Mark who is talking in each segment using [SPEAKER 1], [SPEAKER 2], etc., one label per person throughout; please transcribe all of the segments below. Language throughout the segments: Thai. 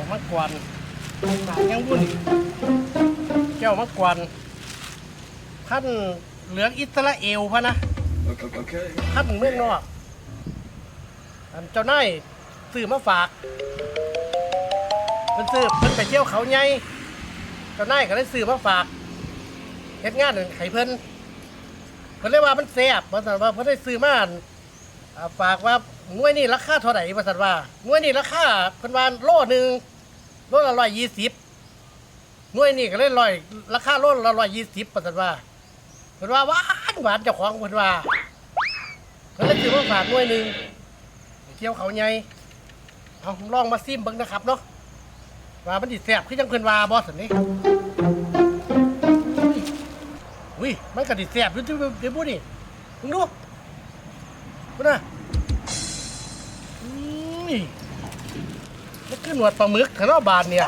[SPEAKER 1] วมังกรปากยังบุ่นแก้วมังกรท่านเหลืองอิสราเอลพะนะท่านเมืองนอกอันเจ้านายซื้อมาฝากเพิ่นซื้อเพิ่นไปเที่ยวเขาใหญ่เจ้านายก็เลยซื้อมาฝากเฮ็ดงานให้เพิ่นเพิ่นเลยว่ามันแซ่บว่าซั่นว่าเพิ่นได้ซื้อมาอั่นอ่าฝากว่า หน่วยนี้ราคาเท่าไหร่ว่าซั่นว่าหน่วยนี้ราคาเพิ่นว่าโลหนึ่งโลละ120หน่สิบงวยนี้ก็เลยร้อยราคาโลละ120ว่าซั่นว่าเพิ่นว่าหวานหวานเจ้าของเพิ่นว่าก็เลยถือว่าฝากหน่วยหนึ่งเที่ยวเขาใหญ่เอาลองมาซิมเบิ่งนะครับเนาะว่ามันดิแซ่บคือจังเพิ่นว่าบอสนี่อุ้ยมันก็ดิแซ่บอยู่ที่เดี๋ยวพูดนี่มึงดูพูดนะ อุ้ยมันคือหนวดปลาหมึกขนาดบานเนี่ย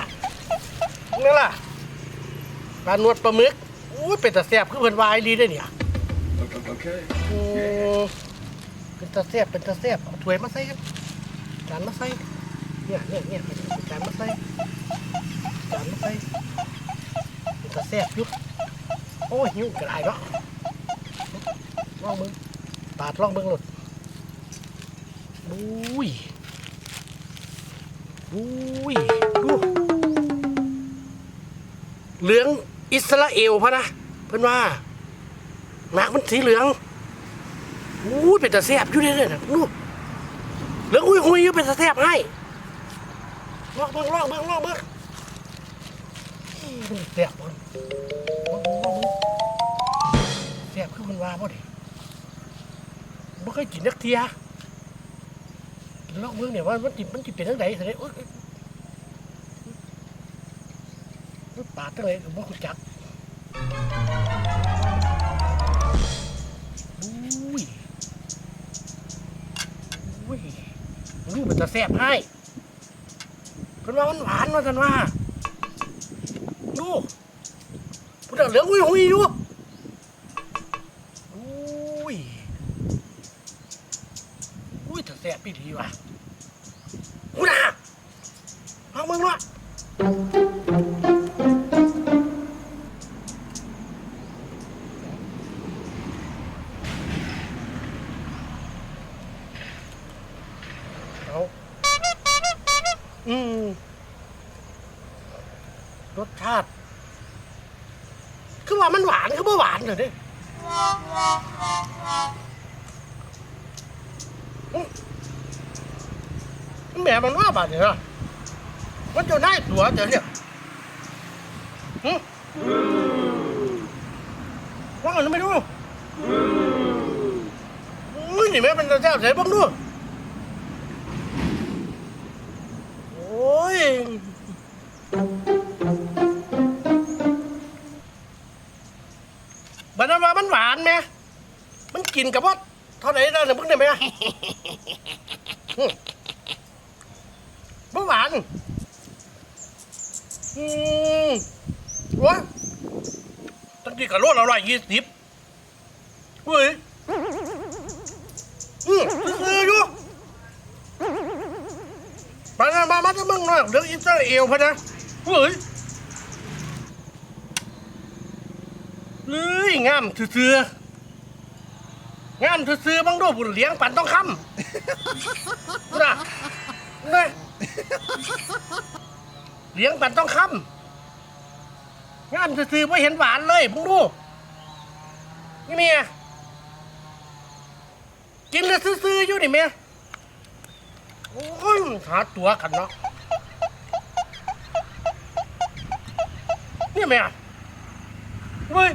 [SPEAKER 1] นี่ล่ะบานหนวดปลาหมึกอุ้ยเป็นแต่แซ่บคือเพิ่นวาอีหลีได้อเนี่ย
[SPEAKER 2] Okay.
[SPEAKER 1] โอ้เป็นตาเสียบเป็นตาเสียบเอาถ้วยมาใส่กันจานมาใส่เนี่ยเนี่ยเนี่ยเอาจานมาใส่จานมาใส่เป็นตาเสียบอยุบโอ้ยหิวกระไรเนาะลองมึงปาดลองมึงหลุดอุ้ย อุ้ยดูเหลืองอิสราเอลพะนะเพื่อนว่าหมากมันสีเหลืองอู้ยเป็นตาแซบอยู่เด้อยๆนะนู่นเหลืองอุ้ยหุยอยู่เป็นตาแซบให้ลอกเบิ่งลอกเบิ่งลอกเบิ่งอี้มันแซบบ่ลอกเบิ่งลอกเบิ่งแซบคือมันว่าบ่ดิบ่เคยกินนักเทีย กินลอกเบิ่งเนี่ยว่ามันจิมันจิเป็นจังได๋ซะเด้โอ๊ยมันปาดจังไดก็บ่รู้จักอุ้ยอุ้ยลูกมันจะแซ่บให้เพิ่นว่ามันหวานว่าซั่นว่าดูพุ่นเหลืองอุ้ยหุยอยู่อุ้ยอุ้ยจะแซ่บปีดีว่ะพุ่นนะ เอามึงวะเอาอืม รสชาติ คือว่ามันหวานคือบ่หวานเลยเด้อืมแหม่มันว่าบาดเนี่ยนะ มันจะได้ตัวเดี๋ยวเนี่ยหึว่ามันไม่รู้อุ้ยนี่แม่เป็นตาแซ่บใส่บ้างดูโอ้ยบัดนั้นว่ามันหวานไหมมันกินกับว่าเท่าไหร่ได้เนี่ยมึงได้ไหมอืมบ่หวาน อืมวะตั้งที่กับโลละร้อยยี่สิบเฮ้ยอืมซื้อๆอยู่ไปนะมามาจะมึงหน่อยเรื่องอิสราเอลพะนะเฮ้ยเฮ้ยงามซื่อๆงามซื่อๆบังดูบุญเลี้ยงปันต้องคำนะนะ เลี้ยงปันต้องคำงามซื่อๆไม่เห็นหวานเลยบังดูนี่เมียกินแล้วซื่อๆอยู่นี่เมียโอ้ยหาตัวกันเนาะนี่เมียเว้ย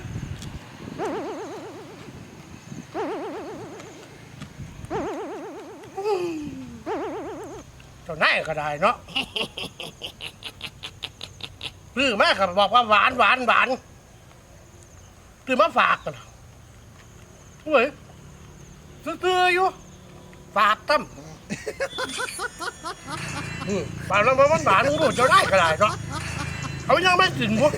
[SPEAKER 1] เจ้านายก็ได้เนาะ ซื้อมาก็บอกว่าหวานหวานหวานซื้อมาฝากกันเว้ยซื้อๆอยู่ฝากตั้มอืมฝากแล้วมันหวานรู้เจ้านายก็ได้เนาะเอายังไม่กินพวก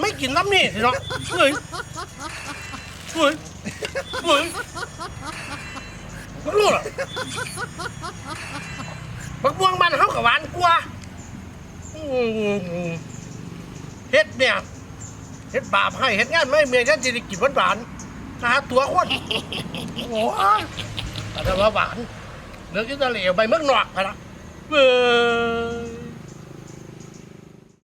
[SPEAKER 1] ไม่กินน้ำนี่สิเนาะเฮ้ยเฮ้ยเฮ้ยรู้เหรอบักม่วงมันเขากับหวานม เฮ็ดเนี่ยเฮ็ดบาปให้เฮ็ดงานไม่เมียฉันจะได้กินหวานๆนะฮะตัวคนโอ้ยแต่ว่าหวานเนื้อกินตะเหลวใบเมืองนอกไปละเว้ย